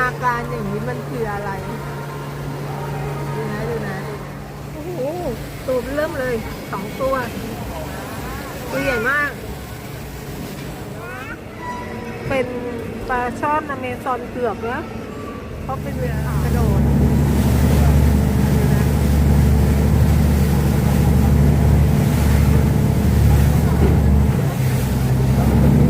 อาการอย่างนี้มันคืออะไร ดูนะดูนะโอ้โหตัวเริ่มเลยสองตัว ตัวใหญ่มาก เป็นปลาช่อนอเมซอนเกือบแล้วเขาเป็นเรือกระโดดนะ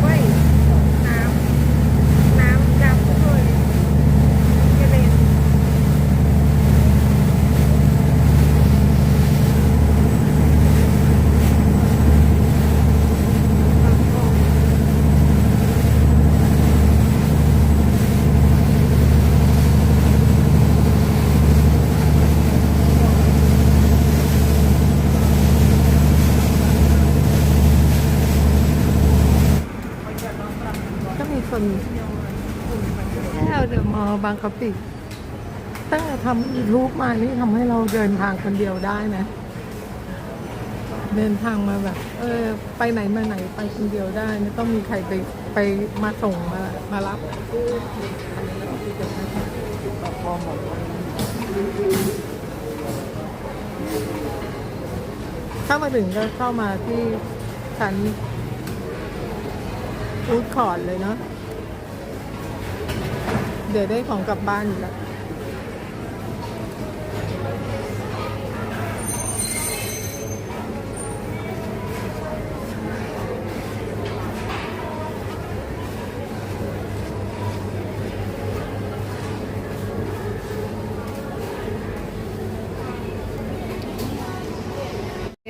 เว้ยน้ำ น้ำดำด้วยกระเด็น ก็มีคนแค่เดอะมอลล์ บางกะปิตั้งแต่ทำยูทูบมานี่ทำให้เราเดินทางคนเดียวได้นะ เดินทางมาแบบ เออ ไปไหนมาไหนไปคนเดียวได้ ไม่ต้องมีใครไปไปมาส่งมามารับถ้ามาถึงก็เข้ามาที่ชั้นฟูดคอร์ดเลยเนาะ ดี๋ยวได้ของกลับบ้านอยู่แล้ว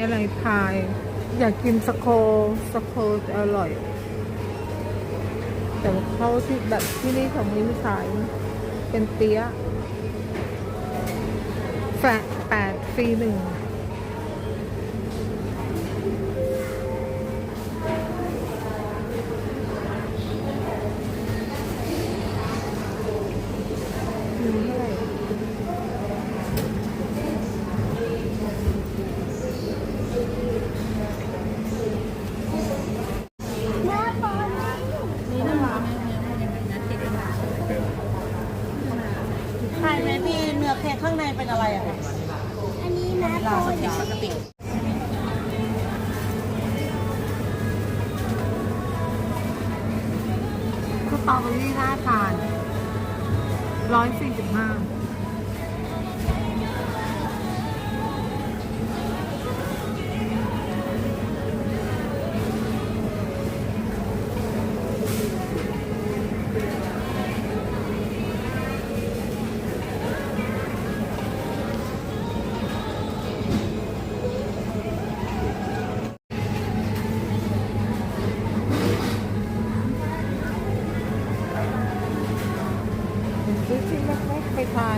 อะไรพาย อยากกินสโคสโคอร่อย แต่เขาที่แบบที่นี่เขาไม่มีขายเป็นเตี้ยแฟะแปดฟรีหนึ่ง สตรอเบอรี่น่าทานร้อยสี่สิบห้า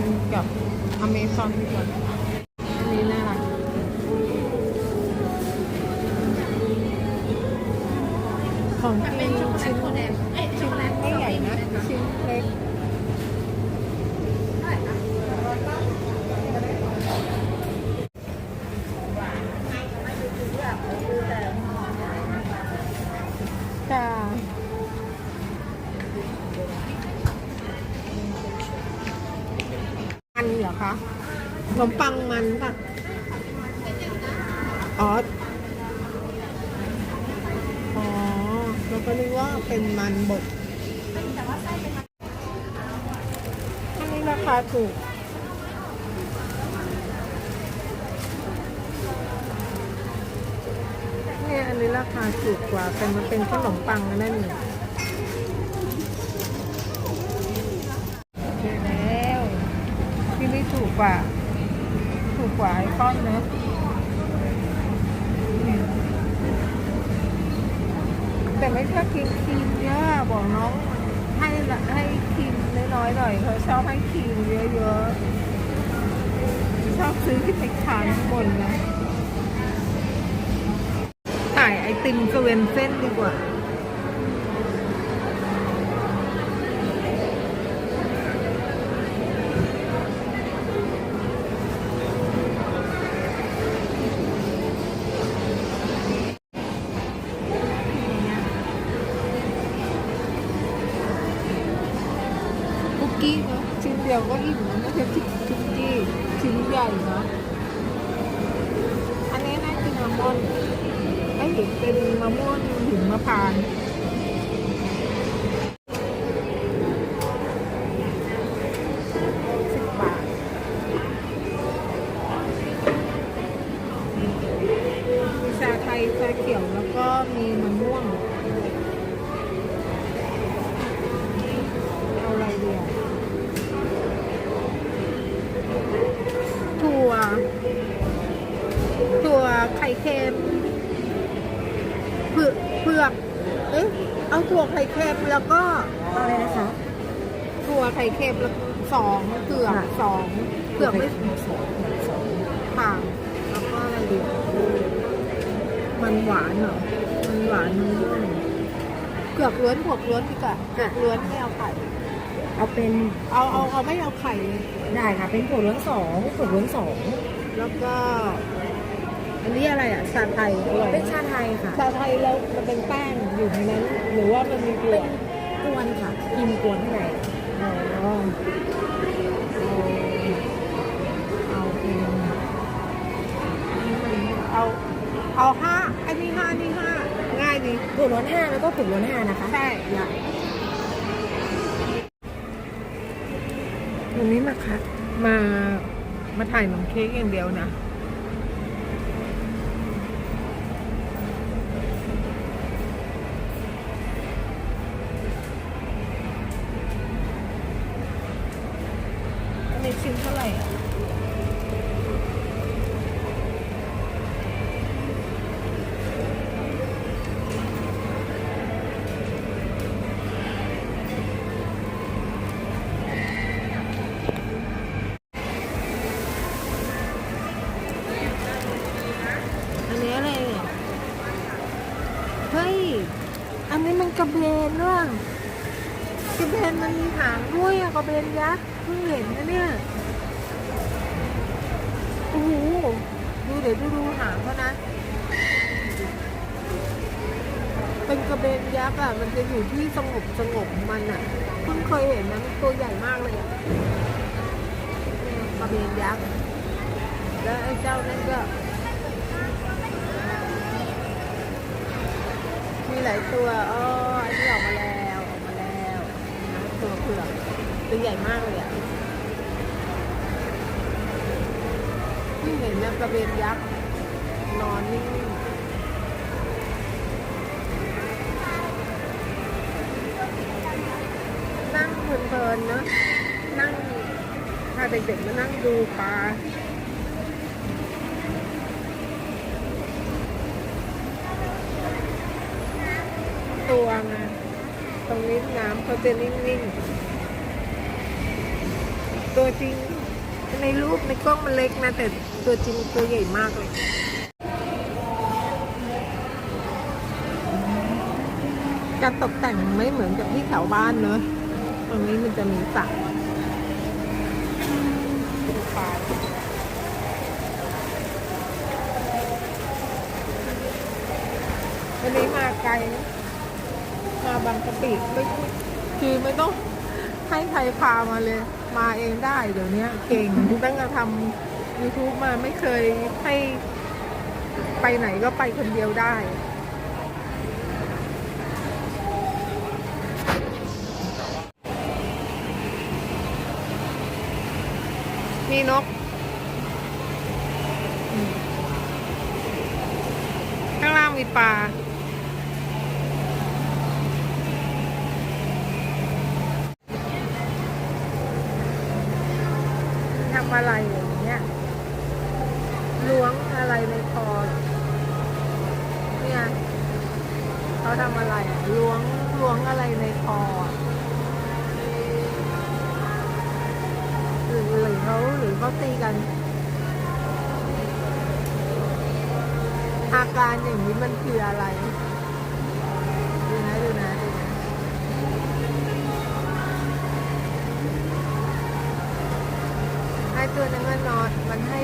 ๆไปทานกับอเมซอนดีกว่าอันนี้น่ารักของกินชิ้นชิ้นไม่ใหญ่นะชิ้นเล็ก ขนมปังมันป่ะอ๋อ อ๋อแล้วก็นึกว่าเป็นมันบดอันนี้ราคาถูกเนี่ยอันนี้ราคาถูกกว่า แต่มันเป็นขนมปังนั่นนี่โอเคแล้วที่นี่ถูกกว่า กว่าไอคอนนะแต่ไม่ชอบกินครีมเยอะบอกน้องให้ให้ครีมน้อยๆหน่อยเขาชอบให้ครีมเยอะๆชอบซื้อขึ้นไปทานข้างบนนะถ่ายไอติมสเวนเส้นดีกว่า กี้เนอะชิ้นเดียวก็อิ่มแล้วไม่ใช่ชิ้นชิ้นกี้ชิ้นใหญ่เนาะอันนี้น่ากินอัลมอนด์ไอ้หรือเป็นมะม่วงหิมพานต์สิบบาทมีชาไทยชาเขียวแล้วก็มีมะม่วง วไข่เค็มแล้วก็อะไรนะคะถั่วไข่เค็มแล้วสองเผือกค่ะสองเผือกไม่สองสองค่ะแล้วก็อะไรดีอะมันหวานเหรอมันหวานมันม่วงเผือกล้วนเผือกล้วนดีกว่าเผือกล้วนไม่เอาไข่เอาเป็นเอาเอาเอาไม่เอาไข่เลยได้ค่ะ เป็นถั่วเหลืองสองถั่วเหลืองสองแล้วก็ อันนี้อะไรอะชาไทยอร่อยเป็นชาไทยค่ะ ชาไทยแล้วมันเป็นแป้งอยู่ในนั้นหรือว่ามันมีเกลืเป็อนกวนค่ะกินกวนข้างในอ๋อเอาเอาเป็นเอาเอาห้าอันนี้ห้านี่ห้าง่ายดีถั่วล้วนห้าแล้วก็ผุดล้วนห้านะคะใช่อยากวันนี้มาคัดมามาถ่ายขนมเค้กอย่างเดียวนะ กระเบนว่ะกระเบนมันมีหางด้วยอะกระเบนยักษ์เพิ่งเห็นนะเนี่ยโอ้โหดูเดี๋ยวดูดูหางเขานะ เป็นกระเบนยักษ์อะมันจะอยู่ที่สงบสงบมันอะเพิ่งเคยเห็นนะมันตัวใหญ่มากเลยอะเนี่ยกระเบนยักษ์แล้วไอ้เจ้านั่นก็มีหลายตัวอ๋ออันนี้ออกมาแล้ว ออกมาแล้วนะตัวเผือกตัวใหญ่มากเลยอะเพิ่เห็นนะกระเบนยักษ์นอนนิ่งนั่งเพลินๆเนะนั่งพาเด็กๆมานั่งดูปลาตัวไงตรงนี้น้ำเขาจะนิ่งๆ ตัวจริง ในรูปในกล้องมันเล็กนะ แต่ตัวจริงตัวใหญ่มากเลย การตกแต่งไม่เหมือนกับที่แถวบ้านเนอะตรงนี้มันจะมีสระวันนี้มาไกลนะมาบางกะปิไม่คือไม่ต้องให้ใครพามาเลย มาเองได้เดี๋ยวนี้เก่งตั้งแต่ทำ YouTube มาไม่เคยให้ไปไหนก็ไปคนเดียวได้มีนก ข้างล่างมีปลา อะไรอย่างเงี้ยล้วงอะไรในคอเนี่ยเขาทำอะไรอะล้วงล้วงอะไรในคอหรือหรือเขาหรือเขาตีกัน อาการอย่างนี้มันคืออะไร มันให้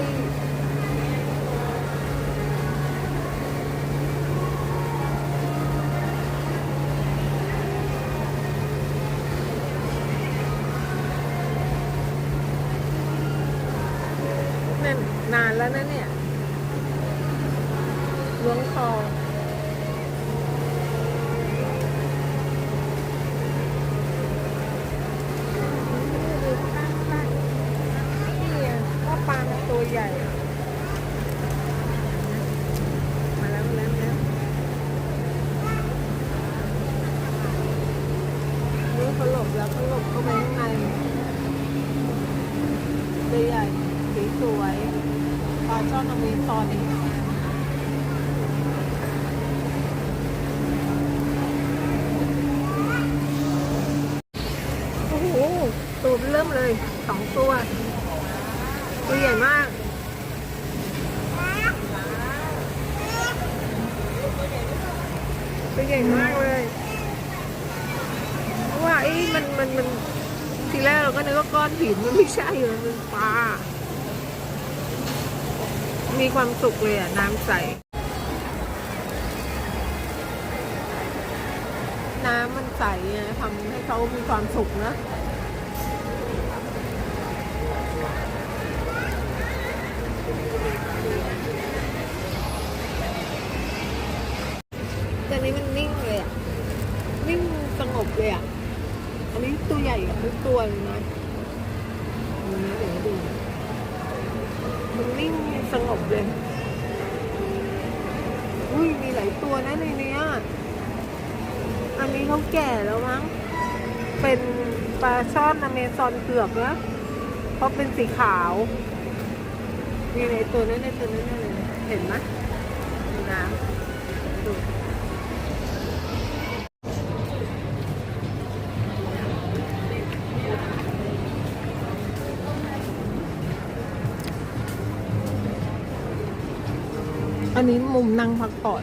นั่นนานแล้วนะเนี่ยล้วงคอ เข้าไปข้างในตัวใหญ่สีสวยปลาช่อนอเมซอนอีกโอ้โหตัวเริ่มเลยสองตัว ตัวใหญ่มากตัวใหญ่มากเลย เอ้มันมันมันทีแรกเราก็นึกว่าก้อนหินมันไม่ใช่มันเป็นปลา มีความสุขเลยอะ น้ำใส น้ำมันใสไงทำให้เขามีความสุขนะแต่นี้มันนิ่งเลยอะ นิ่งสงบเลยอะ อันนี้ตัวใหญ่ทุกตัวเลยนะดูนะเดี๋ยวดูมันนิ่งสงบเลย อุ้ยมีหลายตัวนะในเนี้ยอันนี้เขาแก่แล้วมั้ง เป็นปลาช่อนอเมซอนเผือกนะเพราะเป็นสีขาวมีในตัวนั้นในตัวนั้นเลยเห็นไหมดูน้ำดู นี้มุมนั่งพักผ่อน